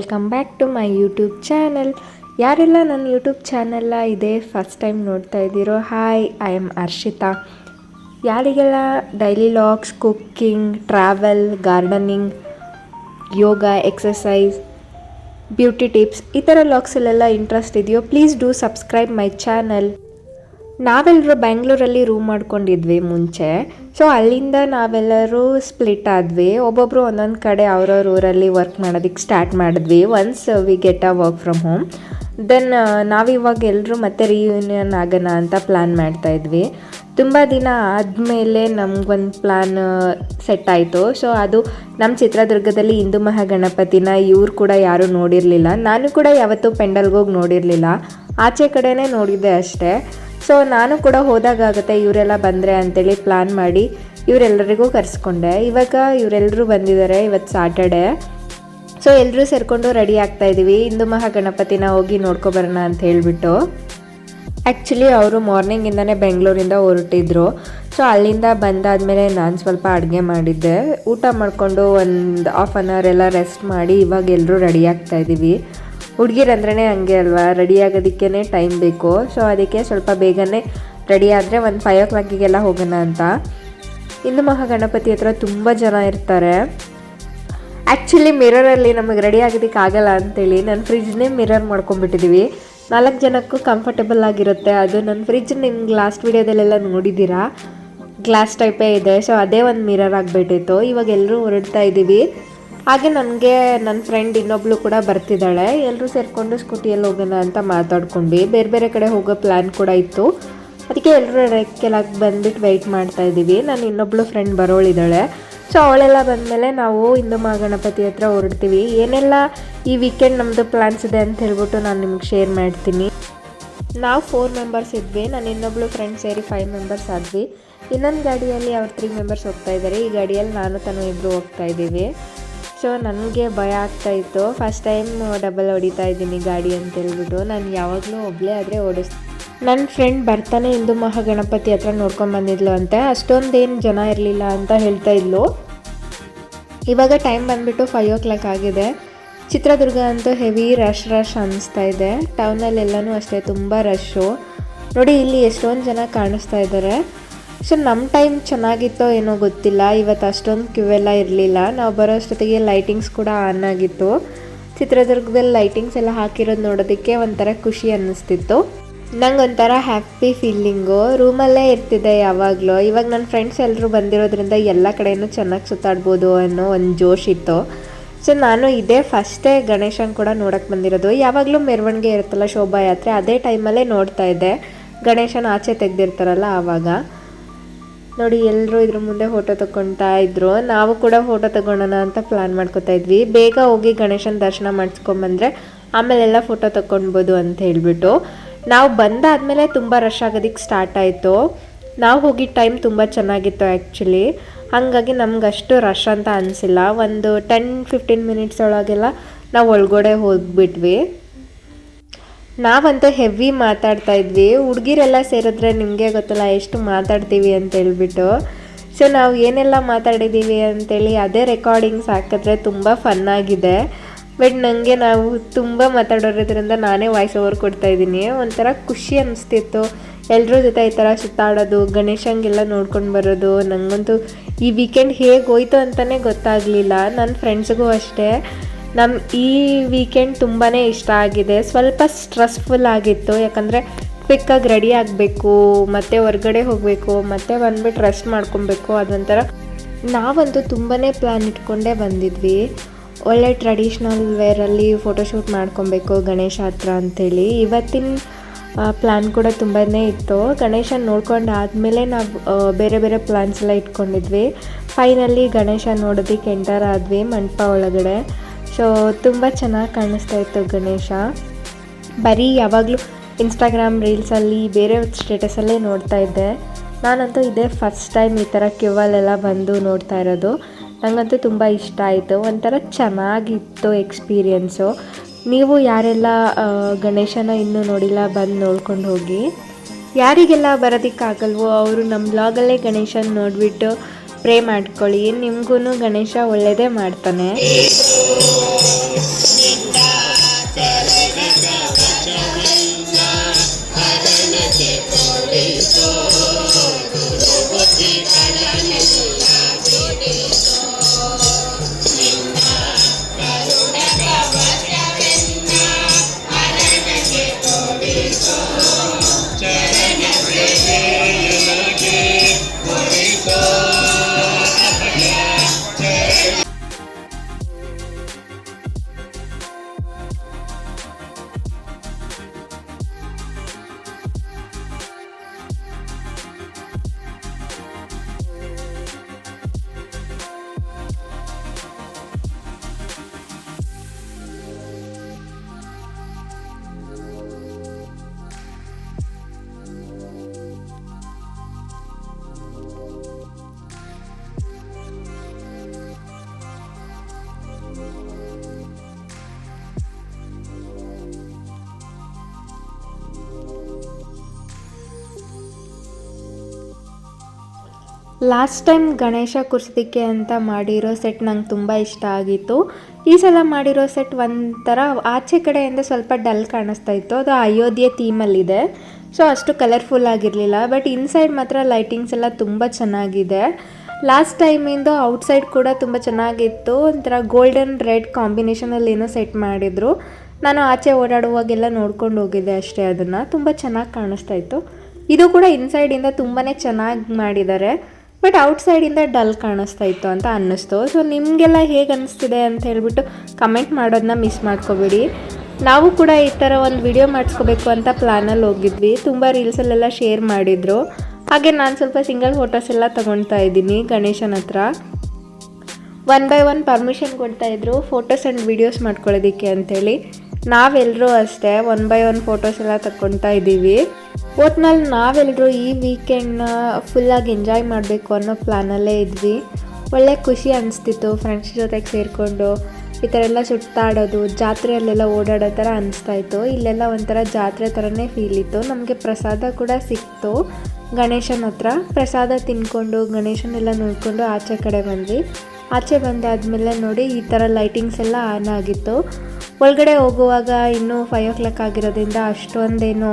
Welcome back to my YouTube channel. ಯಾರೆಲ್ಲ ನನ್ನ YouTube ಚಾನೆಲ್ಲ ಇದೇ ಫಸ್ಟ್ ಟೈಮ್ ನೋಡ್ತಾ ಇದ್ದೀರೋ, ಹಾಯ್, ಐ ಆಮ್ ಅರ್ಷಿತಾ. ಯಾರಿಗೆಲ್ಲ daily vlogs cooking, travel, gardening, yoga exercise beauty tips ಈ ಥರ ಲಾಗ್ಸಲ್ಲೆಲ್ಲ ಇಂಟ್ರೆಸ್ಟ್ ಇದೆಯೋ, please do subscribe my channel. ನಾವೆಲ್ಲರೂ ಬೆಂಗಳೂರಲ್ಲಿ ರೂಮ್ ಮಾಡ್ಕೊಂಡಿದ್ವಿ ಮುಂಚೆ. ಸೊ ಅಲ್ಲಿಂದ ನಾವೆಲ್ಲರೂ ಸ್ಪ್ಲಿಟ್ ಆದ್ವಿ. ಒಬ್ಬೊಬ್ಬರು ಒಂದೊಂದು ಕಡೆ ಅವ್ರವ್ರ ಊರಲ್ಲಿ ವರ್ಕ್ ಮಾಡೋದಕ್ಕೆ ಸ್ಟಾರ್ಟ್ ಮಾಡಿದ್ವಿ. Once we get a work from home then ನಾವಿವಾಗ ಎಲ್ಲರೂ ಮತ್ತೆ ರಿಯೂನಿಯನ್ ಆಗೋಣ ಅಂತ ಪ್ಲ್ಯಾನ್ ಮಾಡ್ತಾ ಇದ್ವಿ. ತುಂಬ ದಿನ ಆದಮೇಲೆ ನಮಗೊಂದು ಪ್ಲ್ಯಾನ್ ಸೆಟ್ ಆಯಿತು. ಸೊ ಅದು ನಮ್ಮ ಚಿತ್ರದುರ್ಗದಲ್ಲಿ ಹಿಂದೂ ಮಹಾಗಣಪತಿನ ಇವ್ರು ಕೂಡ ಯಾರೂ ನೋಡಿರಲಿಲ್ಲ. ನಾನು ಕೂಡ ಯಾವತ್ತೂ ಪೆಂಡಲ್ಗೋಗಿ ನೋಡಿರಲಿಲ್ಲ. ಆಚೆ ಕಡೆನೇ ನೋಡಿದ್ದೆ ಅಷ್ಟೇ. ಸೊ ನಾನು ಕೂಡ ಹೋದಾಗತ್ತೆ ಇವರೆಲ್ಲ ಬಂದರೆ ಅಂತೇಳಿ ಪ್ಲ್ಯಾನ್ ಮಾಡಿ ಇವರೆಲ್ಲರಿಗೂ ಕರೆಸ್ಕೊಂಡೆ. ಇವಾಗ ಇವರೆಲ್ಲರೂ ಬಂದಿದ್ದಾರೆ ಇವತ್ತು ಸ್ಯಾಟರ್ಡೆ ಸೊ ಎಲ್ಲರೂ ಸೇರಿಕೊಂಡು ರೆಡಿ ಆಗ್ತಾ ಇದ್ದೀವಿ ಇಂದು ಮಹಾಗಣಪತಿನ ಹೋಗಿ ನೋಡ್ಕೊಬರೋಣ ಅಂತ ಹೇಳಿಬಿಟ್ಟು. ಆ್ಯಕ್ಚುಲಿ ಅವರು ಮಾರ್ನಿಂಗಿಂದನೇ ಬೆಂಗಳೂರಿಂದ ಹೊರಟಿದ್ರು. ಸೊ ಅಲ್ಲಿಂದ ಬಂದಾದಮೇಲೆ ನಾನು ಸ್ವಲ್ಪ ಅಡುಗೆ ಮಾಡಿದ್ದೆ. ಊಟ ಮಾಡಿಕೊಂಡು ಒಂದು ಹಾಫ್ ಆನ್ ಅವರ್ ಎಲ್ಲ ರೆಸ್ಟ್ ಮಾಡಿ ಇವಾಗ ಎಲ್ಲರೂ ರೆಡಿ ಆಗ್ತಾ ಇದ್ದೀವಿ ಹುಡುಗಿರಂದ್ರೇ ಹಂಗೆ ಅಲ್ವಾ? ರೆಡಿ ಆಗೋದಕ್ಕೇ ಟೈಮ್ ಬೇಕು. ಸೊ ಅದಕ್ಕೆ ಸ್ವಲ್ಪ ಬೇಗನೆ ರೆಡಿ ಆದರೆ ಒಂದು ಫೈವ್ ಓ ಕ್ಲಾಕಿಗೆಲ್ಲ ಹೋಗೋಣ ಅಂತ. ಹಿಂದೂ ಮಹಾಗಣಪತಿ ಹತ್ರ ತುಂಬ ಜನ ಇರ್ತಾರೆ. ಆ್ಯಕ್ಚುಲಿ ಮಿರರಲ್ಲಿ ನಮಗೆ ರೆಡಿ ಆಗೋದಕ್ಕೆ ಆಗಲ್ಲ ಅಂತೇಳಿ ನಾನು ಫ್ರಿಜ್ನೇ ಮಿರರ್ ಮಾಡ್ಕೊಂಡ್ಬಿಟ್ಟಿದ್ದೀವಿ ನಾಲ್ಕು ಜನಕ್ಕೂ ಕಂಫರ್ಟಬಲ್ ಆಗಿರುತ್ತೆ. ಅದು ನನ್ನ ಫ್ರಿಜ್ ನಿಮ್ಗೆ ಲಾಸ್ಟ್ ವೀಡಿಯೋದಲ್ಲೆಲ್ಲ ನೋಡಿದ್ದೀರಾ? ಗ್ಲಾಸ್ ಟೈಪೇ ಇದೆ. ಸೊ ಅದೇ ಒಂದು ಮಿರರ್ ಆಗಿಬಿಟ್ಟಿತ್ತು. ಇವಾಗ ಎಲ್ಲರೂ ಹೊರಡ್ತಾ ಇದ್ದೀವಿ ಹಾಗೆ ನನಗೆ ನನ್ನ ಫ್ರೆಂಡ್ ಇನ್ನೊಬ್ಳು ಕೂಡ ಬರ್ತಿದ್ದಾಳೆ. ಎಲ್ಲರೂ ಸೇರಿಕೊಂಡು ಸ್ಕೂಟಿಯಲ್ಲಿ ಹೋಗೋಣ ಅಂತ ಮಾತಾಡ್ಕೊಂಡ್ವಿ ಬೇರೆ ಬೇರೆ ಕಡೆ ಹೋಗೋ ಪ್ಲ್ಯಾನ್ ಕೂಡ ಇತ್ತು. ಅದಕ್ಕೆ ಎಲ್ಲರೂ ರೆಕ್ಕೆಲಾಗಿ ಬಂದ್ಬಿಟ್ಟು ವೆಯ್ಟ್ ಮಾಡ್ತಾ ಇದ್ದೀವಿ. ನಾನು ಇನ್ನೊಬ್ಳು ಫ್ರೆಂಡ್ ಬರೋಳಿದ್ದಾಳೆ. ಸೊ ಅವಳೆಲ್ಲ ಬಂದಮೇಲೆ ನಾವು ಹಿಂದೂ ಮಹಾಗಣಪತಿ ಹತ್ರ ಹೊರಡ್ತೀವಿ. ಏನೆಲ್ಲ ಈ ವೀಕೆಂಡ್ ನಮ್ಮದು ಪ್ಲ್ಯಾನ್ಸ್ ಇದೆ ಅಂತ ಹೇಳ್ಬಿಟ್ಟು ನಾನು ನಿಮ್ಗೆ ಶೇರ್ ಮಾಡ್ತೀನಿ. ನಾವು ಫೋರ್ ಮೆಂಬರ್ಸ್ ಇದ್ವಿ. ನಾನು ಇನ್ನೊಬ್ಳು ಫ್ರೆಂಡ್ ಸೇರಿ ಫೈವ್ ಮೆಂಬರ್ಸ್ ಆದ್ವಿ. ಇನ್ನೊಂದು ಗಾಡಿಯಲ್ಲಿ ಅವ್ರು ತ್ರೀ ಮೆಂಬರ್ಸ್ ಹೋಗ್ತಾ ಇದ್ದಾರೆ ಈ ಗಾಡಿಯಲ್ಲಿ ನಾನು, ತನು ಇಬ್ಬರು ಹೋಗ್ತಾ ಇದ್ದೀವಿ. ಸೊ ನನಗೆ ಭಯ ಆಗ್ತಾಯಿತ್ತು ಫಸ್ಟ್ ಟೈಮ್ ಡಬಲ್ ಹೊಡಿತಾ ಇದ್ದೀನಿ ಗಾಡಿ ಅಂತ ಹೇಳ್ಬಿಟ್ಟು. ನಾನು ಯಾವಾಗಲೂ ಒಬ್ಬಳೇ ಆದರೆ ಓಡಿಸ್ ನನ್ನ ಫ್ರೆಂಡ್ ಬರ್ತಾನೆ ಹಿಂದೂ ಮಹಾಗಣಪತಿ ಹತ್ರ ನೋಡ್ಕೊಂಡು ಬಂದಿದ್ಲು ಅಂತೆ. ಅಷ್ಟೊಂದೇನು ಜನ ಇರಲಿಲ್ಲ ಅಂತ ಹೇಳ್ತಾ ಇದ್ಲು. ಇವಾಗ ಟೈಮ್ ಬಂದುಬಿಟ್ಟು ಫೈವ್ ಓ ಕ್ಲಾಕ್ ಆಗಿದೆ. ಚಿತ್ರದುರ್ಗ ಅಂತೂ ಹೆವಿ ರಶ್ ರಶ್ ಅನ್ನಿಸ್ತಾ ಇದೆ. ಟೌನಲ್ಲೆಲ್ಲನೂ ಅಷ್ಟೇ, ತುಂಬ ರಶ್ಶು ನೋಡಿ, ಇಲ್ಲಿ ಎಷ್ಟೊಂದು ಜನ ಕಾಣಿಸ್ತಾ ಇದ್ದಾರೆ. ಸೊ ನಮ್ಮ ಟೈಮ್ ಚೆನ್ನಾಗಿತ್ತೋ ಏನೋ ಗೊತ್ತಿಲ್ಲ. ಇವತ್ತು ಅಷ್ಟೊಂದು ಕ್ಯೂ ಎಲ್ಲ ಇರಲಿಲ್ಲ. ನಾವು ಬರೋ ಅಷ್ಟೊತ್ತಿಗೆ ಲೈಟಿಂಗ್ಸ್ ಕೂಡ ಆನ್ ಆಗಿತ್ತು. ಚಿತ್ರದುರ್ಗದಲ್ಲಿ ಲೈಟಿಂಗ್ಸ್ ಎಲ್ಲ ಹಾಕಿರೋದು ನೋಡೋದಕ್ಕೆ ಒಂಥರ ಖುಷಿ ಅನ್ನಿಸ್ತಿತ್ತು. ನಂಗೆ ಒಂಥರ ಹ್ಯಾಪಿ ಫೀಲಿಂಗು ರೂಮಲ್ಲೇ ಇರ್ತಿದ್ದೆ ಯಾವಾಗಲೂ. ಇವಾಗ ನನ್ನ ಫ್ರೆಂಡ್ಸ್ ಎಲ್ಲರೂ ಬಂದಿರೋದ್ರಿಂದ ಎಲ್ಲ ಕಡೆಯೂ ಚೆನ್ನಾಗಿ ಸುತ್ತಾಡ್ಬೋದು ಅನ್ನೋ ಒಂದು ಜೋಶ್ ಇತ್ತು. ಸೊ ನಾನು ಇದೇ ಫಸ್ಟೇ ಗಣೇಶನ್ ಕೂಡ ನೋಡೋಕ್ಕೆ ಬಂದಿರೋದು. ಯಾವಾಗಲೂ ಮೆರವಣಿಗೆ ಇರುತ್ತಲ್ಲ ಶೋಭಾಯಾತ್ರೆ, ಅದೇ ಟೈಮಲ್ಲೇ ನೋಡ್ತಾ ಇದ್ದೆ. ಗಣೇಶನ ಆಚೆ ತೆಗೆದಿರ್ತಾರಲ್ಲ ಆವಾಗ. ನೋಡಿ ಎಲ್ಲರೂ ಇದ್ರ ಮುಂದೆ ಫೋಟೋ ತಗೊಳ್ತಾ ಇದ್ರು. ನಾವು ಕೂಡ ಫೋಟೋ ತಗೊಳ್ಳೋಣ ಅಂತ ಪ್ಲಾನ್ ಮಾಡ್ಕೊತಾ ಇದ್ವಿ. ಬೇಗ ಹೋಗಿ ಗಣೇಶನ ದರ್ಶನ ಮಾಡಿಸ್ಕೊಂಬಂದ್ರೆ ಆಮೇಲೆಲ್ಲ ಫೋಟೋ ತಗೊಳ್ಬೋದು ಅಂತ ಹೇಳ್ಬಿಟ್ಟು. ನಾವು ಬಂದಾದಮೇಲೆ ತುಂಬ ರಶ್ ಆಗೋದಕ್ಕೆ ಸ್ಟಾರ್ಟ್ ಆಯಿತು. ನಾವು ಹೋಗಿದ್ದ ಟೈಮ್ ತುಂಬ ಚೆನ್ನಾಗಿತ್ತು ಆ್ಯಕ್ಚುಲಿ ಹಾಗಾಗಿ ನಮ್ಗೆ ಅಷ್ಟು ರಶ್ ಅಂತ ಅನಿಸಿಲ್ಲ. ಒಂದು ಟೆನ್ ಫಿಫ್ಟೀನ್ ಮಿನಿಟ್ಸ್ ಒಳಗೆಲ್ಲ ನಾವು ಒಳಗಡೆ ಹೋಗ್ಬಿಟ್ವಿ. ನಾವಂತೂ ಹೆವಿ ಮಾತಾಡ್ತಾ ಇದ್ವಿ. ಹುಡುಗಿರೆಲ್ಲ ಸೇರಿದ್ರೆ ನಿಮಗೆ ಗೊತ್ತಲ್ಲ ಎಷ್ಟು ಮಾತಾಡ್ತೀವಿ ಅಂತ ಹೇಳ್ಬಿಟ್ಟು. ಸೊ ನಾವು ಏನೆಲ್ಲ ಮಾತಾಡಿದ್ದೀವಿ ಅಂತೇಳಿ ಅದೇ ರೆಕಾರ್ಡಿಂಗ್ಸ್ ಹಾಕಿದ್ರೆ ತುಂಬ ಫನ್ನಾಗಿದೆ ಬಟ್ ನನಗೆ ನಾವು ತುಂಬ ಮಾತಾಡೋದ್ರಿಂದ ನಾನೇ ವಾಯ್ಸ್ ಓವರ್ ಕೊಡ್ತಾ ಇದ್ದೀನಿ. ಒಂಥರ ಖುಷಿ ಅನಿಸ್ತಿತ್ತು. ಎಲ್ಲರ ಜೊತೆ ಈ ಥರ ಸುತ್ತಾಡೋದು, ಗಣೇಶಂಗೆಲ್ಲ ನೋಡ್ಕೊಂಡು ಬರೋದು ನನಗಂತೂ ಈ ವೀಕೆಂಡ್ ಹೇಗೆ ಹೋಯ್ತು ಅಂತಲೇ ಗೊತ್ತಾಗಲಿಲ್ಲ. ನನ್ನ ಫ್ರೆಂಡ್ಸ್ಗೂ ಅಷ್ಟೇ. ನಮ್ಮ ಈ ವೀಕೆಂಡ್ ತುಂಬಾ ಇಷ್ಟ ಆಗಿದೆ. ಸ್ವಲ್ಪ ಸ್ಟ್ರೆಸ್ಫುಲ್ ಆಗಿತ್ತು. ಯಾಕಂದರೆ ಕ್ವಿಕ್ಕಾಗಿ ರೆಡಿ ಆಗಬೇಕು, ಮತ್ತು ಹೊರಗಡೆ ಹೋಗಬೇಕು, ಮತ್ತು ಬಂದ್ಬಿಟ್ಟು ರೆಸ್ಟ್ ಮಾಡ್ಕೊಬೇಕು. ಅದೊಂಥರ ನಾವಂತೂ ತುಂಬಾ ಪ್ಲ್ಯಾನ್ ಇಟ್ಕೊಂಡೇ ಬಂದಿದ್ವಿ. ಒಳ್ಳೆ ಟ್ರೆಡಿಷ್ನಲ್ ವೇರಲ್ಲಿ ಫೋಟೋಶೂಟ್ ಮಾಡ್ಕೊಬೇಕು ಗಣೇಶ ಹತ್ರ ಅಂಥೇಳಿ ಇವತ್ತಿನ ಪ್ಲ್ಯಾನ್ ಕೂಡ ತುಂಬಾ ಇತ್ತು. ಗಣೇಶನ ನೋಡ್ಕೊಂಡು ಆದಮೇಲೆ ನಾವು ಬೇರೆ ಬೇರೆ ಪ್ಲ್ಯಾನ್ಸ್ ಎಲ್ಲ ಇಟ್ಕೊಂಡಿದ್ವಿ. ಫೈನಲಿ ಗಣೇಶ ನೋಡೋದಕ್ಕೆ ಎಂಟರ್ ಆದ್ವಿ ಮಂಟಪ ಒಳಗಡೆ. ಸೊ ತುಂಬ ಚೆನ್ನಾಗಿ ಕಾಣಿಸ್ತಾ ಇತ್ತು ಗಣೇಶ. ಬರೀ ಯಾವಾಗಲೂ ಇನ್ಸ್ಟಾಗ್ರಾಮ್ ರೀಲ್ಸಲ್ಲಿ ಬೇರೆ ಸ್ಟೇಟಸಲ್ಲೇ ನೋಡ್ತಾ ಇದ್ದೆ. ನಾನಂತೂ ಇದೇ ಫಸ್ಟ್ ಟೈಮ್ ಈ ಥರ ಕ್ಯೂವಲ್ಲೆಲ್ಲ ಬಂದು ನೋಡ್ತಾ ಇರೋದು. ನನಗಂತೂ ತುಂಬ ಇಷ್ಟ ಆಯಿತು. ಒಂಥರ ಚೆನ್ನಾಗಿತ್ತು ಎಕ್ಸ್ಪೀರಿಯೆನ್ಸು ನೀವು ಯಾರೆಲ್ಲ ಗಣೇಶನ ಇನ್ನೂ ನೋಡಿಲ್ಲ, ಬಂದು ನೋಡ್ಕೊಂಡು ಹೋಗಿ. ಯಾರಿಗೆಲ್ಲ ಬರೋದಕ್ಕಾಗಲ್ವೋ, ಅವರು ನಮ್ಮ ಬ್ಲಾಗಲ್ಲೇ ಗಣೇಶನ ನೋಡಿಬಿಟ್ಟು ಪ್ರೇ ಮಾಡ್ಕೊಳ್ಳಿ. ನಿಮಗೂ ಗಣೇಶ ಒಳ್ಳೆಯದೇ ಮಾಡ್ತಾನೆ. ಲಾಸ್ಟ್ ಟೈಮ್ ಗಣೇಶ ಕುರ್ಸಿದಿಕ್ಕೆ ಅಂತ ಮಾಡಿರೋ ಸೆಟ್ ನಂಗೆ ತುಂಬ ಇಷ್ಟ ಆಗಿತ್ತು. ಈ ಸಲ ಮಾಡಿರೋ ಸೆಟ್ ಒಂಥರ ಆಚೆ ಕಡೆಯಿಂದ ಸ್ವಲ್ಪ ಡಲ್ ಕಾಣಿಸ್ತಾ ಇತ್ತು. ಅದು ಅಯೋಧ್ಯೆ ಥೀಮಲ್ಲಿದೆ ಸೊ ಅಷ್ಟು ಕಲರ್ಫುಲ್ ಆಗಿರಲಿಲ್ಲ. ಬಟ್ ಇನ್ಸೈಡ್ ಮಾತ್ರ ಲೈಟಿಂಗ್ಸ್ ಎಲ್ಲ ತುಂಬ ಚೆನ್ನಾಗಿದೆ. ಲಾಸ್ಟ್ ಟೈಮಿಂದ ಔಟ್ಸೈಡ್ ಕೂಡ ತುಂಬ ಚೆನ್ನಾಗಿತ್ತು. ಒಂಥರ ಗೋಲ್ಡನ್ ರೆಡ್ ಕಾಂಬಿನೇಷನಲ್ಲಿ ಏನೋ ಸೆಟ್ ಮಾಡಿದರು. ನಾನು ಆಚೆ ಓಡಾಡುವಾಗೆಲ್ಲ ನೋಡ್ಕೊಂಡು ಹೋಗಿದ್ದೆ ಅಷ್ಟೇ ಅದನ್ನು. ತುಂಬ ಚೆನ್ನಾಗಿ ಕಾಣಿಸ್ತಾ ಇತ್ತು. ಇದು ಕೂಡ ಇನ್ಸೈಡಿಂದ ತುಂಬಾ ಚೆನ್ನಾಗಿ ಮಾಡಿದ್ದಾರೆ. ಬಟ್ ಔಟ್ಸೈಡಿಂದ ಡಲ್ ಕಾಣಿಸ್ತಾ ಇತ್ತು ಅಂತ ಅನ್ನಿಸ್ತು. ಸೊ ನಿಮಗೆಲ್ಲ ಹೇಗೆ ಅನ್ನಿಸ್ತಿದೆ ಅಂತ ಹೇಳ್ಬಿಟ್ಟು ಕಮೆಂಟ್ ಮಾಡೋದನ್ನ ಮಿಸ್ ಮಾಡ್ಕೋಬೇಡಿ. ನಾವು ಕೂಡ ಈ ಥರ ಒಂದು ವಿಡಿಯೋ ಮಾಡಿಸ್ಕೋಬೇಕು ಅಂತ ಪ್ಲ್ಯಾನಲ್ಲಿ ಹೋಗಿದ್ವಿ. ತುಂಬ ರೀಲ್ಸಲ್ಲೆಲ್ಲ ಶೇರ್ ಮಾಡಿದರು. ಹಾಗೆ ನಾನು ಸ್ವಲ್ಪ ಸಿಂಗಲ್ ಫೋಟೋಸ್ ಎಲ್ಲ ತೊಗೊಳ್ತಾ ಇದ್ದೀನಿ ಗಣೇಶನ ಹತ್ರ. ಒನ್ ಬೈ ಒನ್ ಪರ್ಮಿಷನ್ ಕೊಡ್ತಾಯಿದ್ರು ಫೋಟೋಸ್ ಆ್ಯಂಡ್ ವೀಡಿಯೋಸ್ ಮಾಡ್ಕೊಳ್ಳೋದಕ್ಕೆ ಅಂತೇಳಿ ನಾವೆಲ್ಲರೂ ಅಷ್ಟೇ ಒನ್ ಬೈ ಒನ್ ಫೋಟೋಸ್ ಎಲ್ಲ ತಗೊಳ್ತಾ ಇದ್ದೀವಿ. ಒಟ್ನಲ್ಲಿ ನಾವೆಲ್ಲರೂ ಈ ವೀಕೆಂಡ್ನ ಫುಲ್ಲಾಗಿ ಎಂಜಾಯ್ ಮಾಡಬೇಕು ಅನ್ನೋ ಪ್ಲ್ಯಾನಲ್ಲೇ ಇದ್ವಿ. ಒಳ್ಳೆ ಖುಷಿ ಅನಿಸ್ತಿತ್ತು ಫ್ರೆಂಡ್ಸ್ ಜೊತೆಗೆ ಸೇರಿಕೊಂಡು, ಈ ಥರ ಎಲ್ಲ ಸುತ್ತಾಡೋದು, ಜಾತ್ರೆಯಲ್ಲೆಲ್ಲ ಓಡಾಡೋ ಥರ ಅನಿಸ್ತಾ ಇತ್ತು. ಇಲ್ಲೆಲ್ಲ ಒಂಥರ ಜಾತ್ರೆ ಥರನೇ ಫೀಲ್ ಇತ್ತು. ನಮಗೆ ಪ್ರಸಾದ ಕೂಡ ಸಿಕ್ತು. ಗಣೇಶನ ಹತ್ರ ಪ್ರಸಾದ ತಿನ್ಕೊಂಡು, ಗಣೇಶನೆಲ್ಲ ನೋಡಿಕೊಂಡು ಆಚೆ ಕಡೆ ಬಂದ್ವಿ. ಆಚೆ ಬಂದಾದಮೇಲೆ ನೋಡಿ ಈ ಥರ ಲೈಟಿಂಗ್ಸ್ ಎಲ್ಲ ಆನ್ ಆಗಿತ್ತು. ಒಳಗಡೆ ಹೋಗುವಾಗ ಇನ್ನೂ ಫೈವ್ ಓ ಕ್ಲಾಕ್ ಆಗಿರೋದ್ರಿಂದ ಅಷ್ಟೊಂದೇನು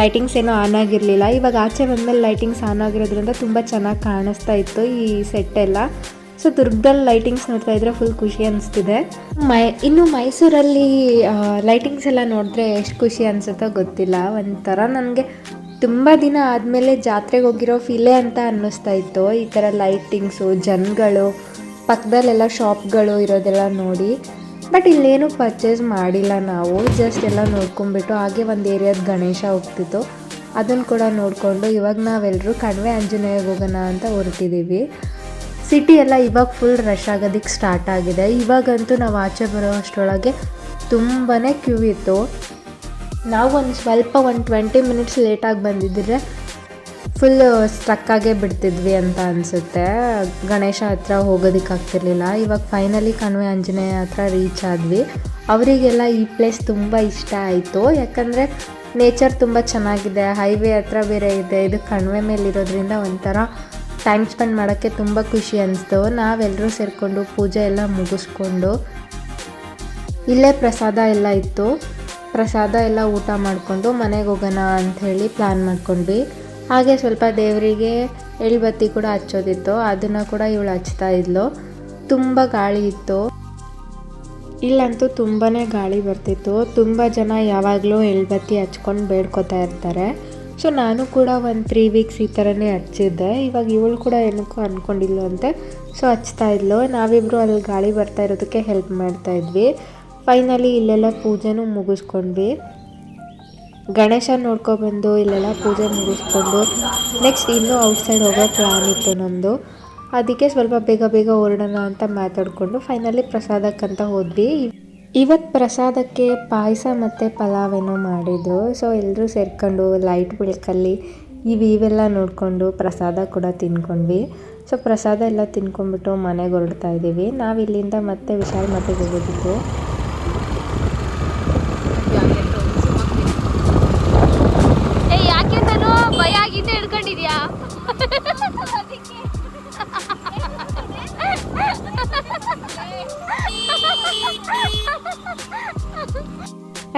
ಲೈಟಿಂಗ್ಸ್ ಏನೂ ಆನ್ ಆಗಿರಲಿಲ್ಲ. ಇವಾಗ ಆಚೆ ಬಂದಮೇಲೆ ಲೈಟಿಂಗ್ಸ್ ಆನ್ ಆಗಿರೋದ್ರಿಂದ ತುಂಬ ಚೆನ್ನಾಗಿ ಕಾಣಿಸ್ತಾ ಇತ್ತು ಈ ಸೆಟ್ ಎಲ್ಲ. ಸೊ ದುರ್ಗದಲ್ಲಿ ಲೈಟಿಂಗ್ಸ್ ನೋಡ್ತಾ ಇದ್ರೆ ಫುಲ್ ಖುಷಿ ಅನಿಸ್ತಿದೆ. ಮೈ, ಇನ್ನು ಮೈಸೂರಲ್ಲಿ ಲೈಟಿಂಗ್ಸ್ ಎಲ್ಲ ನೋಡಿದ್ರೆ ಎಷ್ಟು ಖುಷಿ ಅನಿಸುತ್ತೋ ಗೊತ್ತಿಲ್ಲ. ಒಂಥರ ನನಗೆ ತುಂಬ ದಿನ ಆದಮೇಲೆ ಜಾತ್ರೆಗೆ ಹೋಗಿರೋ ಫೀಲೇ ಅಂತ ಅನ್ನಿಸ್ತಾ ಇತ್ತು. ಈ ಥರ ಲೈಟಿಂಗ್ಸು ಜನಗಳು, ಪಕ್ಕದಲ್ಲೆಲ್ಲ ಶಾಪ್ಗಳು ಇರೋದೆಲ್ಲ ನೋಡಿ. ಬಟ್ ಇಲ್ಲೇನು ಪರ್ಚೇಸ್ ಮಾಡಿಲ್ಲ ನಾವು. ಜಸ್ಟ್ ಎಲ್ಲ ನೋಡ್ಕೊಂಡ್ಬಿಟ್ಟು ಹಾಗೆ ಒಂದು ಏರಿಯಾದ ಗಣೇಶ ಹೋಗ್ತಿತ್ತು. ಅದನ್ನು ಕೂಡ ನೋಡಿಕೊಂಡು ಇವಾಗ ನಾವೆಲ್ಲರೂ ಕಣ್ವೆ ಆಂಜನೇಯಗೆ ಹೋಗೋಣ ಅಂತ ಹೊರಟಿದ್ದೀವಿ ಸಿಟಿ ಎಲ್ಲ ಇವಾಗ ಫುಲ್ ರಶ್ ಆಗೋದಕ್ಕೆ ಸ್ಟಾರ್ಟ್ ಆಗಿದೆ. ಇವಾಗಂತೂ ನಾವು ಆಚೆ ಬರೋ ಅಷ್ಟರೊಳಗೆ ತುಂಬಾ ಕ್ಯೂ ಇತ್ತು. ನಾವು ಒಂದು ಸ್ವಲ್ಪ ಒಂದು ಟ್ವೆಂಟಿ ಮಿನಿಟ್ಸ್ ಲೇಟಾಗಿ ಬಂದಿದ್ದರೆ ಫುಲ್ ಸ್ಟ್ರಕ್ಕಾಗೇ ಬಿಡ್ತಿದ್ವಿ ಅಂತ ಅನಿಸುತ್ತೆ. ಗಣೇಶ ಹತ್ರ ಹೋಗೋದಕ್ಕೆ ಆಗ್ತಿರ್ಲಿಲ್ಲ. ಇವಾಗ ಫೈನಲಿ ಕಣ್ವೆ ಆಂಜನೇಯ ಹತ್ರ ರೀಚ್ ಆದ್ವಿ. ಅವರಿಗೆಲ್ಲ ಈ ಪ್ಲೇಸ್ ತುಂಬ ಇಷ್ಟ ಆಯಿತು. ಯಾಕಂದರೆ ನೇಚರ್ ತುಂಬ ಚೆನ್ನಾಗಿದೆ. ಹೈವೇ ಹತ್ರ ಬೇರೆ ಇದೆ. ಇದು ಕಣ್ವೆ ಮೇಲಿರೋದ್ರಿಂದ ಒಂಥರ ಟೈಮ್ ಸ್ಪೆಂಡ್ ಮಾಡೋಕ್ಕೆ ತುಂಬ ಖುಷಿ ಅನಿಸ್ತು. ನಾವೆಲ್ಲರೂ ಸೇರಿಕೊಂಡು ಪೂಜೆ ಎಲ್ಲ ಮುಗಿಸ್ಕೊಂಡು ಇಲ್ಲೇ ಪ್ರಸಾದ ಎಲ್ಲ ಇತ್ತು. ಪ್ರಸಾದ ಎಲ್ಲ ಊಟ ಮಾಡಿಕೊಂಡು ಮನೆಗೆ ಹೋಗೋಣ ಅಂಥೇಳಿ ಪ್ಲ್ಯಾನ್ ಮಾಡ್ಕೊಂಡ್ವಿ. ಹಾಗೆ ಸ್ವಲ್ಪ ದೇವರಿಗೆ ಎಳ್ಬತ್ತಿ ಕೂಡ ಹಚ್ಚೋದಿತ್ತು. ಅದನ್ನು ಕೂಡ ಇವಳು ಹಚ್ತಾ ಇದ್ಲು. ತುಂಬ ಗಾಳಿ ಇತ್ತು. ಇಲ್ಲಂತೂ ತುಂಬಾ ಗಾಳಿ ಬರ್ತಿತ್ತು. ತುಂಬ ಜನ ಯಾವಾಗಲೂ ಎಳ್ಬತ್ತಿ ಹಚ್ಕೊಂಡು ಬೇಡ್ಕೊತಾ ಇರ್ತಾರೆ. ಸೊ ನಾನು ಕೂಡ ಒಂದು ತ್ರೀ ವೀಕ್ಸ್ ಈ ಥರನೇ ಹಚ್ಚಿದ್ದೆ. ಇವಾಗ ಇವಳು ಕೂಡ ಏನಕ್ಕೂ ಅಂದ್ಕೊಂಡಿಲ್ಲ ಅಂತೆ ಸೊ ಹಚ್ತಾ ಇದ್ಲು. ನಾವಿಬ್ಬರು ಅಲ್ಲಿ ಗಾಳಿ ಬರ್ತಾ ಇರೋದಕ್ಕೆ ಹೆಲ್ಪ್ ಮಾಡ್ತಾ ಇದ್ವಿ. ಫೈನಲಿ ಇಲ್ಲೆಲ್ಲ ಪೂಜೆನೂ ಮುಗಿಸ್ಕೊಂಡ್ವಿ. ಗಣೇಶ ನೋಡ್ಕೊಬಂದು ಇಲ್ಲೆಲ್ಲ ಪೂಜೆ ಮುಗಿಸ್ಕೊಂಡು ನೆಕ್ಸ್ಟ್ ಇನ್ನೂ ಔಟ್ಸೈಡ್ ಹೋಗೋ ಪ್ಲ್ಯಾನ್ ಇತ್ತು ನಮ್ಮದು ಅದಕ್ಕೆ ಸ್ವಲ್ಪ ಬೇಗ ಬೇಗ ಹೊರಡೋಣ ಅಂತ ಮಾತಾಡಿಕೊಂಡು ಫೈನಲಿ ಪ್ರಸಾದಕ್ಕಂತ ಹೋದ್ವಿ. ಇವತ್ತು ಪ್ರಸಾದಕ್ಕೆ ಪಾಯಸ ಮತ್ತು ಪಲಾವ್ ಏನೋ ಮಾಡಿದ್ರು ಸೊ ಎಲ್ಲರೂ ಸೇರ್ಕೊಂಡು ಲೈಟ್ ಬೆಳಕಲ್ಲಿ ಇವು ಇವೆಲ್ಲ ನೋಡಿಕೊಂಡು ಪ್ರಸಾದ ಕೂಡ ತಿನ್ಕೊಂಡ್ವಿ. ಸೊ ಪ್ರಸಾದ ಎಲ್ಲ ತಿನ್ಕೊಂಡ್ಬಿಟ್ಟು ಮನೆಗೆ ಹೊರಡ್ತಾ ಇದ್ದೀವಿ. ನಾವು ಇಲ್ಲಿಂದ ಮತ್ತೆ ವಿಶಾಲ್ ಮಟ್ಟಿಗೆ ಹೋಗೋದಿತ್ತು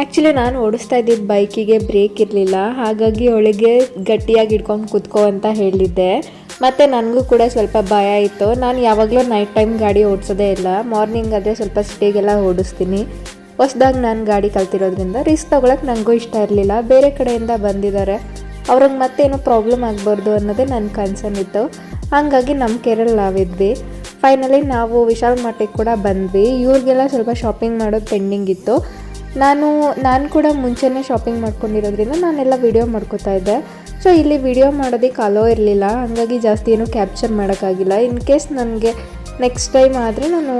ಆ್ಯಕ್ಚುಲಿ ನಾನು ಓಡಿಸ್ತಾ ಇದ್ದಿದ್ದ ಬೈಕಿಗೆ ಬ್ರೇಕ್ ಇರಲಿಲ್ಲ. ಹಾಗಾಗಿ ಅವಳಿಗೆ ಗಟ್ಟಿಯಾಗಿ ಇಟ್ಕೊಂಡು ಕೂತ್ಕೋ ಅಂತ ಹೇಳಿದ್ದೆ. ಮತ್ತು ನನಗೂ ಕೂಡ ಸ್ವಲ್ಪ ಭಯ ಇತ್ತು. ನಾನು ಯಾವಾಗಲೂ ನೈಟ್ ಟೈಮ್ ಗಾಡಿ ಓಡಿಸೋದೇ ಇಲ್ಲ. ಮಾರ್ನಿಂಗ್ ಆದರೆ ಸ್ವಲ್ಪ ಸಿಟಿಗೆಲ್ಲ ಓಡಿಸ್ತೀನಿ. ಹೊಸ್ದಾಗಿ ನಾನು ಗಾಡಿ ಕಲ್ತಿರೋದ್ರಿಂದ ರಿಸ್ಕ್ ತೊಗೊಳಕ್ಕೆ ನನಗೂ ಇಷ್ಟ ಇರಲಿಲ್ಲ. ಬೇರೆ ಕಡೆಯಿಂದ ಬಂದಿದ್ದಾರೆ. ಅವ್ರಿಗೆ ಮತ್ತೇನೋ ಪ್ರಾಬ್ಲಮ್ ಆಗಬಾರ್ದು ಅನ್ನೋದೇ ನನ್ನ ಕನ್ಸರ್ನ್ ಇತ್ತು. ಹಾಗಾಗಿ ನಮ್ಮ ಕೇರಳ ನಾವಿದ್ವಿ. ಫೈನಲಿ ನಾವು ವಿಶಾಲ್ ಮಾರ್ಟಿಗೆ ಕೂಡ ಬಂದ್ವಿ. ಇವ್ರಿಗೆಲ್ಲ ಸ್ವಲ್ಪ ಶಾಪಿಂಗ್ ಮಾಡೋದು ಪೆಂಡಿಂಗ್ ಇತ್ತು. ನಾನು ನಾನು ಕೂಡ ಮುಂಚೆನೇ ಶಾಪಿಂಗ್ ಮಾಡ್ಕೊಂಡಿರೋದ್ರಿಂದ ನಾನೆಲ್ಲ ವಿಡಿಯೋ ಮಾಡ್ಕೋತಾ ಇದ್ದೆ. ಸೊ ಇಲ್ಲಿ ವಿಡಿಯೋ ಮಾಡೋದಕ್ಕೆ ಅಲೋ ಇರಲಿಲ್ಲ. ಹಾಗಾಗಿ ಜಾಸ್ತಿ ಏನೂ ಕ್ಯಾಪ್ಚರ್ ಮಾಡೋಕ್ಕಾಗಿಲ್ಲ. ಇನ್ ಕೇಸ್ ನನಗೆ ನೆಕ್ಸ್ಟ್ ಟೈಮ್ ಆದರೆ ನಾನು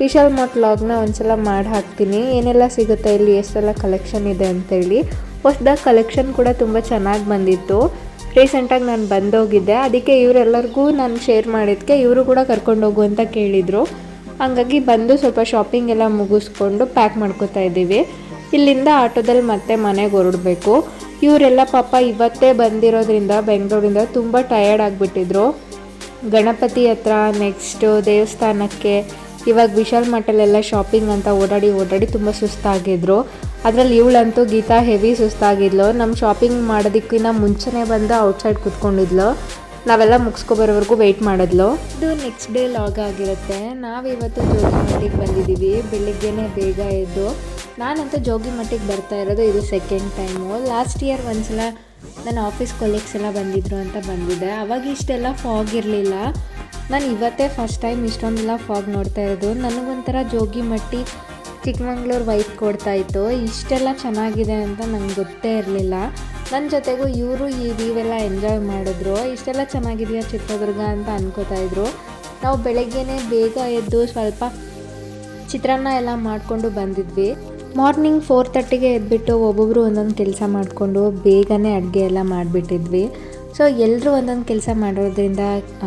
ವಿಶಾಲ್ ಮಾರ್ಟ್ ಲಾಗ್ನ ಒಂದ್ಸಲ ಮಾಡಿ ಹಾಕ್ತೀನಿ. ಏನೆಲ್ಲ ಸಿಗುತ್ತೆ ಇಲ್ಲಿ, ಎಷ್ಟೆಲ್ಲ ಕಲೆಕ್ಷನ್ ಇದೆ ಅಂತೇಳಿ. ಹೊಸ್ದಾಗಿ ಕಲೆಕ್ಷನ್ ಕೂಡ ತುಂಬ ಚೆನ್ನಾಗಿ ಬಂದಿತ್ತು. ರೀಸೆಂಟಾಗಿ ನಾನು ಬಂದೋಗಿದ್ದೆ. ಅದಕ್ಕೆ ಇವರೆಲ್ಲರಿಗೂ ನಾನು ಶೇರ್ ಮಾಡಿದ್ದಕ್ಕೆ ಇವರು ಕೂಡ ಕರ್ಕೊಂಡು ಹೋಗು ಅಂತ ಕೇಳಿದರು. ಹಂಗಾಗಿ ಬಂದು ಸ್ವಲ್ಪ ಶಾಪಿಂಗ್ ಎಲ್ಲ ಮುಗಿಸ್ಕೊಂಡು ಪ್ಯಾಕ್ ಮಾಡ್ಕೋತಾ ಇದ್ದೀವಿ. ಇಲ್ಲಿಂದ ಆಟೋದಲ್ಲಿ ಮತ್ತೆ ಮನೆಗೆ ಹೊರಡಬೇಕು. ಇವರೆಲ್ಲ ಪಾಪ ಇವತ್ತೇ ಬಂದಿರೋದ್ರಿಂದ ಬೆಂಗಳೂರಿಂದ ತುಂಬ ಟಯರ್ಡ್ ಆಗಿಬಿಟ್ಟಿದ್ರು. ಗಣಪತಿ ಹತ್ರ ನೆಕ್ಸ್ಟು ದೇವಸ್ಥಾನಕ್ಕೆ ಇವಾಗ ವಿಶಾಲ್ ಮಠಲೆಲ್ಲ ಶಾಪಿಂಗ್ ಅಂತ ಓಡಾಡಿ ಓಡಾಡಿ ತುಂಬ ಸುಸ್ತಾಗಿದ್ರು. ಅದರಲ್ಲಿ ಇವಳಂತೂ ಗೀತಾ ಹೆವಿ ಸುಸ್ತಾಗಿದ್ಲು. ನಮ್ಮ ಶಾಪಿಂಗ್ ಮಾಡೋದಕ್ಕಿಂತ ಮುಂಚೆನೇ ಬಂದು ಔಟ್ಸೈಡ್ ಕುತ್ಕೊಂಡಿದ್ಲು. ನಾವೆಲ್ಲ ಮುಗಿಸ್ಕೊಬರೋವರೆಗೂ ವೆಯ್ಟ್ ಮಾಡಿದ್ಲು. ಇದು ನೆಕ್ಸ್ಟ್ ಡೇ ಲಾಗ್ ಆಗಿರುತ್ತೆ. ನಾವಿವತ್ತು ಜೋಗಿಮಟ್ಟಿಗೆ ಬಂದಿದ್ದೀವಿ. ಬೆಳಿಗ್ಗೆನೇ ಬೇಗ ಎದ್ದು. ನಾನಂತೂ ಜೋಗಿಮಟ್ಟಿಗೆ ಬರ್ತಾ ಇರೋದು ಇದು ಸೆಕೆಂಡ್ ಟೈಮು ಲಾಸ್ಟ್ ಇಯರ್ ಒಂದ್ಸಲ ನನ್ನ ಆಫೀಸ್ ಕೊಲೀಗ್ಸ್ ಎಲ್ಲ ಬಂದಿದ್ರು ಅಂತ ಬಂದಿದ್ದೆ ಅವಾಗ ಇಷ್ಟೆಲ್ಲ ಫಾಗ್ ಇರಲಿಲ್ಲ. ನಾನು ಇವತ್ತೇ ಫಸ್ಟ್ ಟೈಮ್ ಇಷ್ಟೊಂದೆಲ್ಲ ಫಾಗ್ ನೋಡ್ತಾ ಇರೋದು. ನನಗೊಂಥರ ಜೋಗಿಮಟ್ಟಿ ಚಿಕ್ಕಮಂಗ್ಳೂರು ವೈಫ್ ಕೊಡ್ತಾ ಇತ್ತು. ಇಷ್ಟೆಲ್ಲ ಚೆನ್ನಾಗಿದೆ ಅಂತ ನಂಗೆ ಗೊತ್ತೇ ಇರಲಿಲ್ಲ. ನನ್ನ ಜೊತೆಗೂ ಇವರು ಈ ವ್ಯೂವೆಲ್ಲ ಎಂಜಾಯ್ ಮಾಡಿದ್ರು. ಇಷ್ಟೆಲ್ಲ ಚೆನ್ನಾಗಿದೆಯಾ ಚಿತ್ರದುರ್ಗ ಅಂತ ಅನ್ಕೋತಾ ಇದ್ರು. ನಾವು ಬೆಳಗ್ಗೆನೇ ಬೇಗ ಎದ್ದು ಸ್ವಲ್ಪ ಚಿತ್ರಾನ್ನ ಎಲ್ಲ ಮಾಡಿಕೊಂಡು ಬಂದಿದ್ವಿ. ಮಾರ್ನಿಂಗ್ ಫೋರ್ ತರ್ಟಿಗೆ ಎದ್ಬಿಟ್ಟು ಒಬ್ಬೊಬ್ಬರು ಒಂದೊಂದು ಕೆಲಸ ಮಾಡಿಕೊಂಡು ಬೇಗನೆ ಅಡುಗೆ ಎಲ್ಲ ಮಾಡಿಬಿಟ್ಟಿದ್ವಿ. ಸೊ ಎಲ್ಲರೂ ಒಂದೊಂದು ಕೆಲಸ ಮಾಡೋದ್ರಿಂದ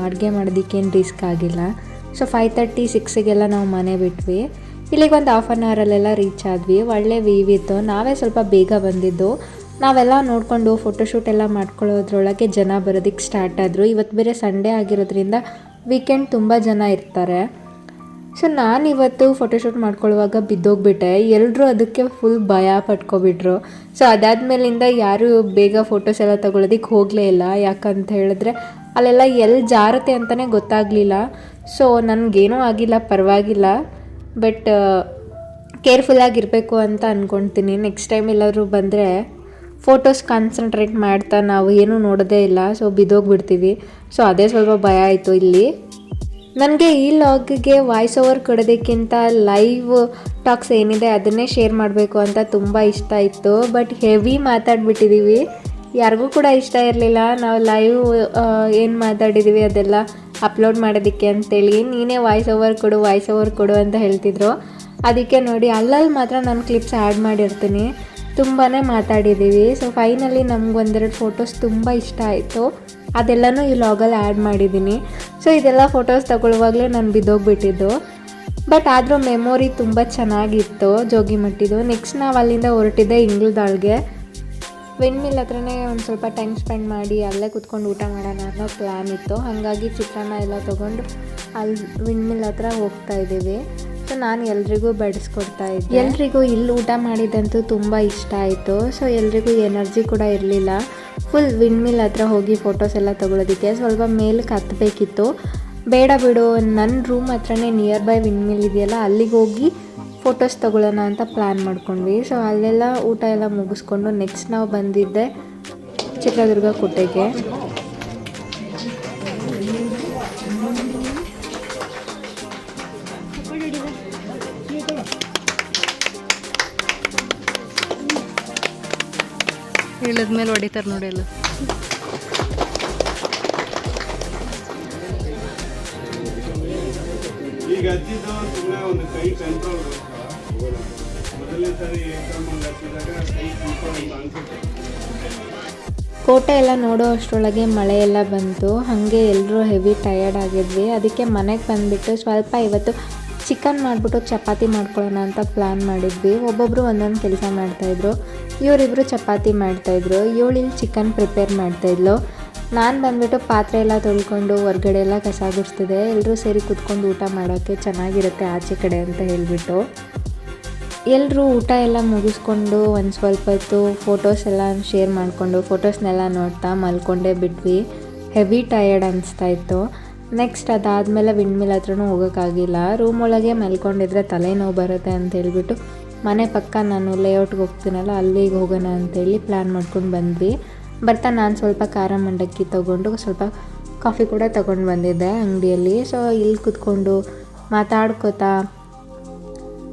ಅಡುಗೆ ಮಾಡೋದಕ್ಕೇನು ರಿಸ್ಕ್ ಆಗಿಲ್ಲ. ಸೊ ಫೈವ್ ತರ್ಟಿ ಸಿಕ್ಸಿಗೆಲ್ಲ ನಾವು ಮನೆ ಬಿಟ್ವಿ. ಇಲ್ಲಿಗೆ ಒಂದು ಹಾಫ್ ಆನ್ ಅವರಲ್ಲೆಲ್ಲ ರೀಚ್ ಆದ್ವಿ. ಒಳ್ಳೆ ವೀವ್ ಇತ್ತು. ನಾವೇ ಸ್ವಲ್ಪ ಬೇಗ ಬಂದಿದ್ದು. ನಾವೆಲ್ಲ ನೋಡಿಕೊಂಡು ಫೋಟೋಶೂಟ್ ಎಲ್ಲ ಮಾಡ್ಕೊಳ್ಳೋದ್ರೊಳಗೆ ಜನ ಬರೋದಕ್ಕೆ ಸ್ಟಾರ್ಟ್ ಆದರು. ಇವತ್ತು ಬೇರೆ ಸಂಡೇ ಆಗಿರೋದ್ರಿಂದ ವೀಕೆಂಡ್ ತುಂಬ ಜನ ಇರ್ತಾರೆ. ಸೊ ನಾನು ಇವತ್ತು ಫೋಟೋಶೂಟ್ ಮಾಡ್ಕೊಳ್ಳುವಾಗ ಬಿದ್ದೋಗ್ಬಿಟ್ಟೆ. ಎಲ್ಲರೂ ಅದಕ್ಕೆ ಫುಲ್ ಭಯ ಪಟ್ಕೊಬಿಟ್ರು. ಸೊ ಅದಾದ್ಮೇಲಿಂದ ಯಾರೂ ಬೇಗ ಫೋಟೋಸ್ ಎಲ್ಲ ತಗೊಳ್ಳೋದಕ್ಕೆ ಹೋಗಲೇ ಇಲ್ಲ. ಯಾಕಂತ ಹೇಳಿದ್ರೆ ಅಲ್ಲೆಲ್ಲ ಎಲ್ಲಿ ಜಾರತ್ತೆ ಅಂತಲೇ ಗೊತ್ತಾಗಲಿಲ್ಲ. ಸೊ ನನಗೇನೂ ಆಗಿಲ್ಲ, ಪರವಾಗಿಲ್ಲ. ಬಟ್ ಕೇರ್ಫುಲ್ಲಾಗಿರಬೇಕು ಅಂತ ಅಂದ್ಕೊಳ್ತೀನಿ ನೆಕ್ಸ್ಟ್ ಟೈಮ್ ಎಲ್ಲರೂ ಬಂದರೆ ಫೋಟೋಸ್ ಕಾನ್ಸಂಟ್ರೇಟ್ ಮಾಡ್ತಾ ನಾವು ಏನೂ ನೋಡೋದೇ ಇಲ್ಲ. ಸೊ ಬಿದ್ದೋಗ್ಬಿಡ್ತೀವಿ. ಸೊ ಅದೇ ಸ್ವಲ್ಪ ಭಯ ಆಯಿತು ಇಲ್ಲಿ. ನನಗೆ ಈ ಲಾಗ್ಗೆ ವಾಯ್ಸ್ ಓವರ್ ಕೊಡೋದಕ್ಕಿಂತ ಲೈವ್ ಟಾಕ್ಸ್ ಏನಿದೆ ಅದನ್ನೇ ಶೇರ್ ಮಾಡಬೇಕು ಅಂತ ತುಂಬ ಇಷ್ಟ ಇತ್ತು. ಬಟ್ ಹೆವಿ ಮಾತಾಡ್ಬಿಟ್ಟಿದ್ದೀವಿ ಯಾರಿಗೂ ಕೂಡ ಇಷ್ಟ ಇರಲಿಲ್ಲ. ನಾವು ಲೈವ್ ಏನು ಮಾತಾಡಿದ್ದೀವಿ ಅದೆಲ್ಲ ಅಪ್ಲೋಡ್ ಮಾಡೋದಕ್ಕೆ ಅಂತೇಳಿ ನೀನೇ ವಾಯ್ಸ್ ಓವರ್ ಕೊಡು ವಾಯ್ಸ್ ಓವರ್ ಕೊಡು ಅಂತ ಹೇಳ್ತಿದ್ರು. ಅದಕ್ಕೆ ನೋಡಿ ಅಲ್ಲಲ್ಲಿ ಮಾತ್ರ ನಾನು ಕ್ಲಿಪ್ಸ್ ಆ್ಯಡ್ ಮಾಡಿರ್ತೀನಿ. ತುಂಬಾ ಮಾತಾಡಿದ್ದೀವಿ. ಸೊ ಫೈನಲಿ ನಮ್ಗೊಂದೆರಡು ಫೋಟೋಸ್ ತುಂಬ ಇಷ್ಟ ಆಯಿತು. ಅದೆಲ್ಲನೂ ಈ ಲಾಗಲ್ಲಿ ಆ್ಯಡ್ ಮಾಡಿದ್ದೀನಿ. ಸೊ ಇದೆಲ್ಲ ಫೋಟೋಸ್ ತಗೊಳ್ಳುವಾಗಲೇ ನಾನು ಬಿದ್ದೋಗ್ಬಿಟ್ಟಿದ್ದು. ಬಟ್ ಆದರೂ ಮೆಮೊರಿ ತುಂಬ ಚೆನ್ನಾಗಿತ್ತು ಜೋಗಿಮಟ್ಟಿದು. ನೆಕ್ಸ್ಟ್ ನಾವು ಅಲ್ಲಿಂದ ಹೊರಟಿದ್ದೆ ಇಂಗ್ಲದಾಳ್ಗೆ ಮಿಲ್ ಹತ್ರನೇ ಒಂದು ಸ್ವಲ್ಪ ಟೈಮ್ ಸ್ಪೆಂಡ್ ಮಾಡಿ ಅಲ್ಲೇ ಕುತ್ಕೊಂಡು ಊಟ ಮಾಡೋಣ ಅನ್ನೋ ಪ್ಲ್ಯಾನ್ ಇತ್ತು. ಹಾಗಾಗಿ ಚಿತ್ರಾನ್ನ ಎಲ್ಲ ತೊಗೊಂಡು ಅಲ್ಲಿ ವಿಂಡ್ ಮಿಲ್ ಹತ್ರ ಹೋಗ್ತಾ ಇದ್ದೀವಿ. ಸೊ ನಾನು ಎಲ್ರಿಗೂ ಬಡಿಸ್ಕೊಡ್ತಾ ಇದ್ದೆ. ಎಲ್ರಿಗೂ ಇಲ್ಲಿ ಊಟ ಮಾಡಿದ್ದಂತೂ ತುಂಬ ಇಷ್ಟ ಆಯಿತು. ಸೊ ಎಲ್ರಿಗೂ ಎನರ್ಜಿ ಕೂಡ ಇರಲಿಲ್ಲ. ಫುಲ್ ವಿಂಡ್ ಮಿಲ್ ಹತ್ರ ಹೋಗಿ ಫೋಟೋಸ್ ಎಲ್ಲ ತೊಗೊಳೋದಕ್ಕೆ ಸ್ವಲ್ಪ ಮೇಲೆ ಹತ್ತಬೇಕಿತ್ತು ಬೇಡ ಬಿಡು ನನ್ನ ರೂಮ್ ಹತ್ರನೇ ನಿಯರ್ ಬೈ ವಿಂಡ್ ಮಿಲ್ ಇದೆಯಲ್ಲ, ಅಲ್ಲಿಗೆ ಹೋಗಿ ಫೋಟೋಸ್ ತಗೊಳ್ಳೋಣ ಅಂತ ಪ್ಲ್ಯಾನ್ ಮಾಡ್ಕೊಂಡ್ವಿ. ಸೊ ಅಲ್ಲೆಲ್ಲ ಊಟ ಎಲ್ಲ ಮುಗಿಸ್ಕೊಂಡು ನೆಕ್ಸ್ಟ್ ನಾವು ಬಂದಿದ್ದೆ ಚಿತ್ರದುರ್ಗ ಕೋಟೆಗೆ. ಇಳಿದ್ಮೇಲೆ ಹೊಡಿತಾರೆ ನೋಡಿ ಎಲ್ಲ. ಈಗ ಅಜ್ಜಿದ ಸುಮ್ಮನೆ ಒಂದು ಕೈ ಕಂಟ್ರೋಲ್ ಕೋಟೆ ಎಲ್ಲ ನೋಡೋ ಅಷ್ಟರೊಳಗೆ ಮಳೆ ಎಲ್ಲ ಬಂತು. ಹಾಗೆ ಎಲ್ಲರೂ ಹೆವಿ ಟಯರ್ಡ್ ಆಗಿದ್ವಿ. ಅದಕ್ಕೆ ಮನೆಗೆ ಬಂದುಬಿಟ್ಟು ಸ್ವಲ್ಪ ಇವತ್ತು ಚಿಕನ್ ಮಾಡಿಬಿಟ್ಟು ಚಪಾತಿ ಮಾಡ್ಕೊಳ್ಳೋಣ ಅಂತ ಪ್ಲ್ಯಾನ್ ಮಾಡಿದ್ವಿ. ಒಬ್ಬೊಬ್ಬರು ಒಂದೊಂದು ಕೆಲಸ ಮಾಡ್ತಾಯಿದ್ರು ಇವರಿಬ್ಬರು ಚಪಾತಿ ಮಾಡ್ತಾಯಿದ್ರು ಇವಳಿಲ್ಲಿ ಚಿಕನ್ ಪ್ರಿಪೇರ್ ಮಾಡ್ತಾಯಿದ್ಲು ನಾನು ಬಂದುಬಿಟ್ಟು ಪಾತ್ರೆ ಎಲ್ಲ ತೊಳ್ಕೊಂಡು ಹೊರ್ಗಡೆ ಎಲ್ಲ ಕಸ ಗುಡಿಸ್ತಿದೆ ಎಲ್ಲರೂ ಸೇರಿ ಕುತ್ಕೊಂಡು ಊಟ ಮಾಡೋಕ್ಕೆ ಚೆನ್ನಾಗಿರುತ್ತೆ ಆಚೆ ಕಡೆ ಅಂತ ಹೇಳಿಬಿಟ್ಟು. ಎಲ್ಲರೂ ಊಟ ಎಲ್ಲ ಮುಗಿಸ್ಕೊಂಡು ಒಂದು ಸ್ವಲ್ಪ ಹೊತ್ತು ಫೋಟೋಸ್ ಎಲ್ಲ ಶೇರ್ ಮಾಡಿಕೊಂಡು ಫೋಟೋಸ್ನೆಲ್ಲ ನೋಡ್ತಾ ಮಲ್ಕೊಂಡೇ ಬಿಟ್ವಿ. ಹೆವಿ ಟಯರ್ಡ್ ಅನಿಸ್ತಾ ಇತ್ತು. ನೆಕ್ಸ್ಟ್ ಅದಾದಮೇಲೆ ವಿಂಡ್ಮಿಲ್ ಹತ್ರನೂ ಹೋಗೋಕ್ಕಾಗಿಲ್ಲ. ರೂಮ್ ಒಳಗೆ ಮಲ್ಕೊಂಡಿದ್ರೆ ತಲೆನೋವು ಬರುತ್ತೆ ಅಂತ ಹೇಳ್ಬಿಟ್ಟು ಮನೆ ಪಕ್ಕ ನಾನು ಲೇಔಟ್ಗೆ ಹೋಗ್ತೀನಲ್ಲ, ಅಲ್ಲಿಗೆ ಹೋಗೋಣ ಅಂತೇಳಿ ಪ್ಲ್ಯಾನ್ ಮಾಡ್ಕೊಂಡು ಬಂದ್ವಿ. ಬರ್ತಾ ನಾನು ಸ್ವಲ್ಪ ಖಾರ ಮಂಡಕ್ಕಿ ತೊಗೊಂಡು ಸ್ವಲ್ಪ ಕಾಫಿ ಕೂಡ ತೊಗೊಂಡು ಬಂದಿದ್ದೆ ಅಂಗಡಿಯಲ್ಲಿ. ಸೊ ಇಲ್ಲಿ ಕೂತ್ಕೊಂಡು ಮಾತಾಡ್ಕೋತಾ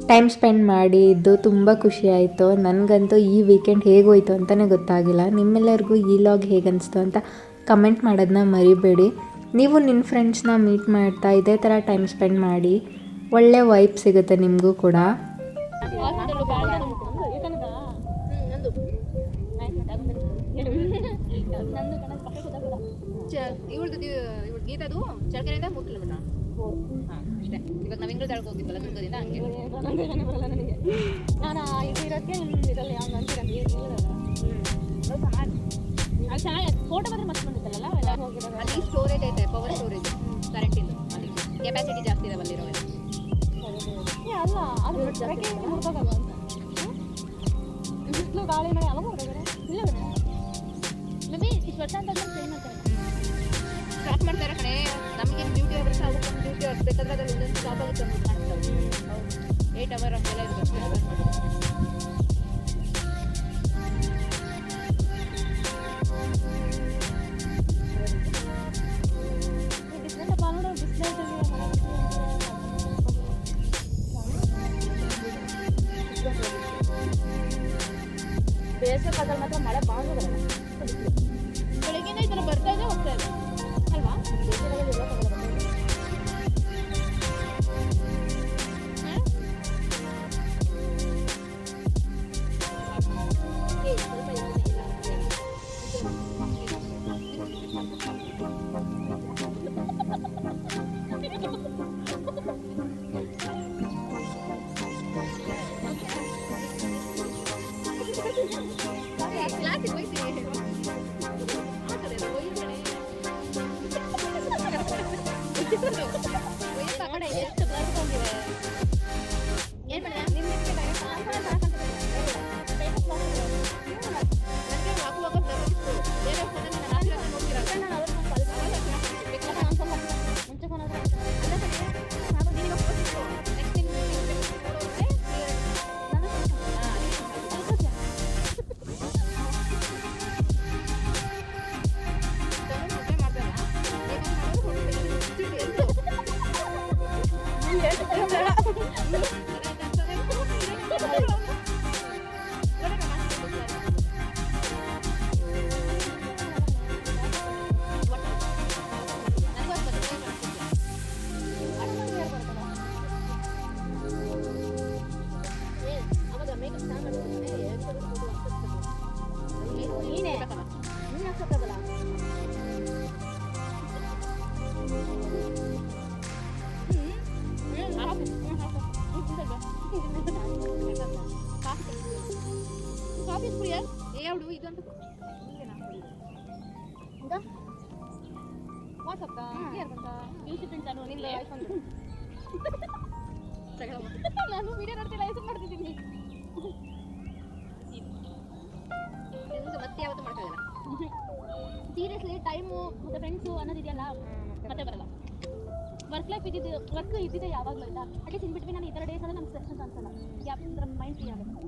ಟೈಮ್ ಸ್ಪೆಂಡ್ ಮಾಡಿದ್ದು ತುಂಬ ಖುಷಿ ಆಯಿತು. ನನಗಂತೂ ಈ ವೀಕೆಂಡ್ ಹೇಗೋಯ್ತು ಅಂತಲೇ ಗೊತ್ತಾಗಿಲ್ಲ. ನಿಮ್ಮೆಲ್ಲರಿಗೂ ಈ ಲಾಗ್ ಹೇಗೆ ಅನಿಸ್ತು ಅಂತ ಕಮೆಂಟ್ ಮಾಡೋದನ್ನ ಮರಿಬೇಡಿ. ನೀವು ನಿಮ್ಮ ಫ್ರೆಂಡ್ಸ್ನ ಮೀಟ್ ಮಾಡ್ತಾ ಇದೇ ಥರ ಟೈಮ್ ಸ್ಪೆಂಡ್ ಮಾಡಿ, ಒಳ್ಳೆ ವೈಬ್ ಸಿಗುತ್ತೆ ನಿಮಗೂ ಕೂಡ. ಗೀತದು ಇವಾಗ ನಾವು ತಾಳಕ್ಕೆ ಹೋಗಿದ್ವಲ್ಲ ದುರ್ಗದಿಂದ ಹಂಗೆ. ನಾನು ಇದು ಇರೋಕ್ಕೆ ನಿಮ್ದು ಇದರಲ್ಲಿ ಹಂಗೆ ಅದು ಚೆನ್ನಾಗಿ ಫೋಟೋ ಮಾತ್ರ ಮಸ್ತ್ ಬಂದಿದ್ದಲ್ಲ ಅಲ್ಲಿ ಸ್ಟೋರೇಜ್ ಐತೆ ಪವರ್ ಸ್ಟೋರೇಜ್ ಕರೆಂಟಿಂದು ಅಲ್ಲಿ ಕೆಪಾಸಿಟಿ ಜಾಸ್ತಿ ಇದಾವೆ ಅಲ್ಲಿರೋ ಅಲ್ಲ. ಅದು ಬಿಸಿಲು ಗಾಳಿ ಮಳೆ ಯಾವಾಗ ಹೊರಗಡೆ ಇಲ್ಲ ಮೇಬಿ ಇಷ್ಟು ವರ್ಷ ಅಂತ ಟ್ರೈನ್ ಮಾಡ್ತಾರೆ. ಸ್ಟಾಪ್ ಮಾಡ್ತಾರೆ ಕಣೆ. ನಮಗೆ ಬ್ಯೂಟಿ ಅವರ್ಸ್ ಅದಕ್ಕೆ ಒಂದು ಡ್ಯೂಟಿ ಅವರ್ಸ್ ಬೇಕಾದ್ರೆ ಅದ್ರಲ್ಲಿ ಒಂದೊಂದು ಸ್ಟಾಪ್ ಆಗುತ್ತೆ ಅಂತ ಕಾಣಿಸ್ತವೆ ಹೌದು ಏಯ್ಟ್ ಅವರ್ ಅಂತೆಲ್ಲ ಇರುತ್ತೆ ಡಿಫ್ರೆಂಟ್ ಅಪ್ಪ ನೋಡು ಬೇಸಿಗೆ ಕಾಲದಲ್ಲಿ ಮಾತ್ರ ಮಳೆ ಭಾಳ ಬರಲ್ಲ ಬೆಳಗ್ಗೆಯಿಂದ ಈ ಥರ ಬರ್ತಾ ಇದೆ ಹೋಗ್ತಾ ಇದೆ ಅಲ್ವಾ ಬೇಸಿಗೆಗಾಲದಲ್ಲಿ ಇರೋಕ್ಕಾಗಲ್ಲ ハハハハ! ಸೀರಿಯಸ್ಲಿ ಟೈಮು ಮತ್ತೆ ಫ್ರೆಂಡ್ಸು ಅನ್ನೋದಿದೆಯಲ್ಲ ಮತ್ತೆ ಬರಲ್ಲ. ವರ್ಕ್ ಲೈಫ್ ಇದ್ದಿದ್ದು ವರ್ಕ್ ಇದ್ದಿದೆ ಯಾವಾಗಲೂ ಇಲ್ಲ ಅಟ್ಲೀಸ್ಟ್ ಇನ್ ಬಿಟ್ವೀನ್ ನಾನು ಈ ಥರ ಡೇಸ್ ಅಂದರೆ ನಮ್ಗೆ ಸ್ಟ್ರೆಸ್ ಅಂತ ಅನ್ಸಲ್ಲ. ಗ್ಯಾಪ್ ಅಂದ್ರೆ ಮೈಂಡ್ ಫ್ರೀ ಆಗುತ್ತೆ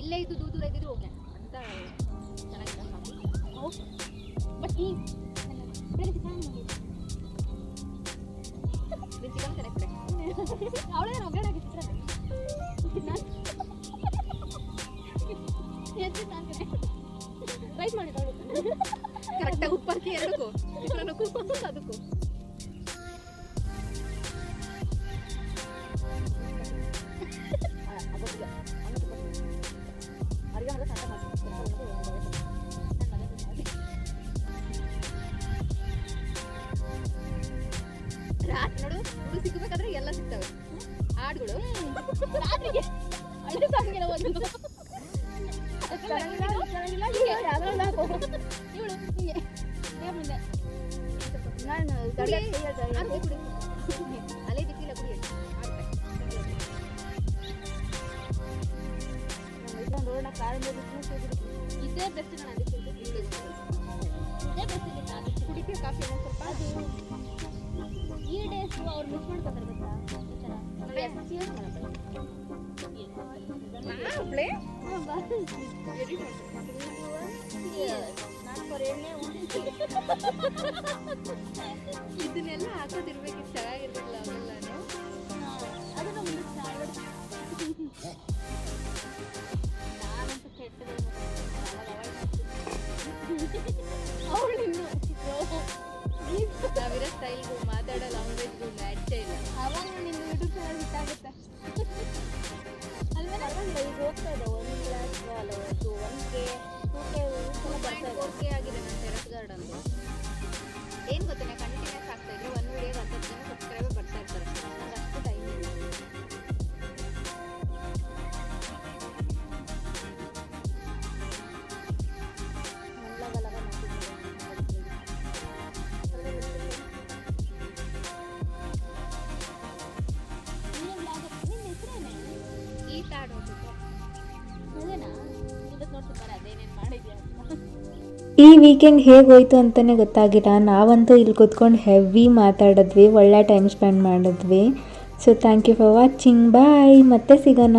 ಇಲ್ಲೇ ಇದ್ದು ದೂರ ಇದ್ದಿದ್ರು ಓಕೆ ಅಂತ ಚೆನ್ನಾಗಿದೆ. ಓಕೆ ಬಟ್ ಈ ಅವಳೇ ನಾನು ಒಗ್ಗರಣೆ ಎದ್ದು ನಾನು ರೈಸ್ ಮಾಡಿದ್ದವಳು ಕರೆಕ್ಟಾಗಿ ಉಪ್ಪು ಹಾಕಿ ಎರಡಕ್ಕೂ ಚಿತ್ರಾನ್ನಕ್ಕೂ ಅದಕ್ಕೂ ಅದು ಈ ಡೇಸ್ ಅವ್ರು ಮಿಸ್ ಮಾಡ್ಕೊತಾರೆ ಗೊತ್ತಾ ಇದನ್ನೆಲ್ಲ ಹಾಕೋದಿರ್ಬೇಕು ಚೆನ್ನಾಗಿರ್ಬೇಕಲ್ಲ ಅವೆಲ್ಲ ಅದು ನಾನಂತೂ ಕೆಟ್ಟದ ನಾವಿರೋ ಸ್ಟೈಲ್ಗೂ ಮಾತಾಡೋ ಲ್ಯಾಂಗ್ವೇಜ್ಗೂ ಮ್ಯಾಚೇ ಇಲ್ಲ ಅವಾಗ ನಿನ್ನ ಯೂಟ್ಯೂಬ್ ಚಾನಲ್ ಹಿಟ್ಟಾಗುತ್ತೆ ಅಲ್ವೇ ಈಗ ಹೋಗ್ತಾ ಇದೆ ಒಂದು ಕ್ಲಾಸ್ ಅಲ್ಲ ಒನ್ ಕೆ ಈ ವೀಕೆಂಡ್ ಹೇಗೆ ಹೋಯ್ತು ಅಂತಲೇ ಗೊತ್ತಾಗಿಲ್ಲ. ನಾವಂತೂ ಇಲ್ಲಿ ಕೂತ್ಕೊಂಡು ಹೆವಿ ಮಾತಾಡಿದ್ವಿ, ಒಳ್ಳೆ ಟೈಮ್ ಸ್ಪೆಂಡ್ ಮಾಡಿದ್ವಿ. So thank you for watching bye ಮತ್ತೆ ಸಿಗೋಣ.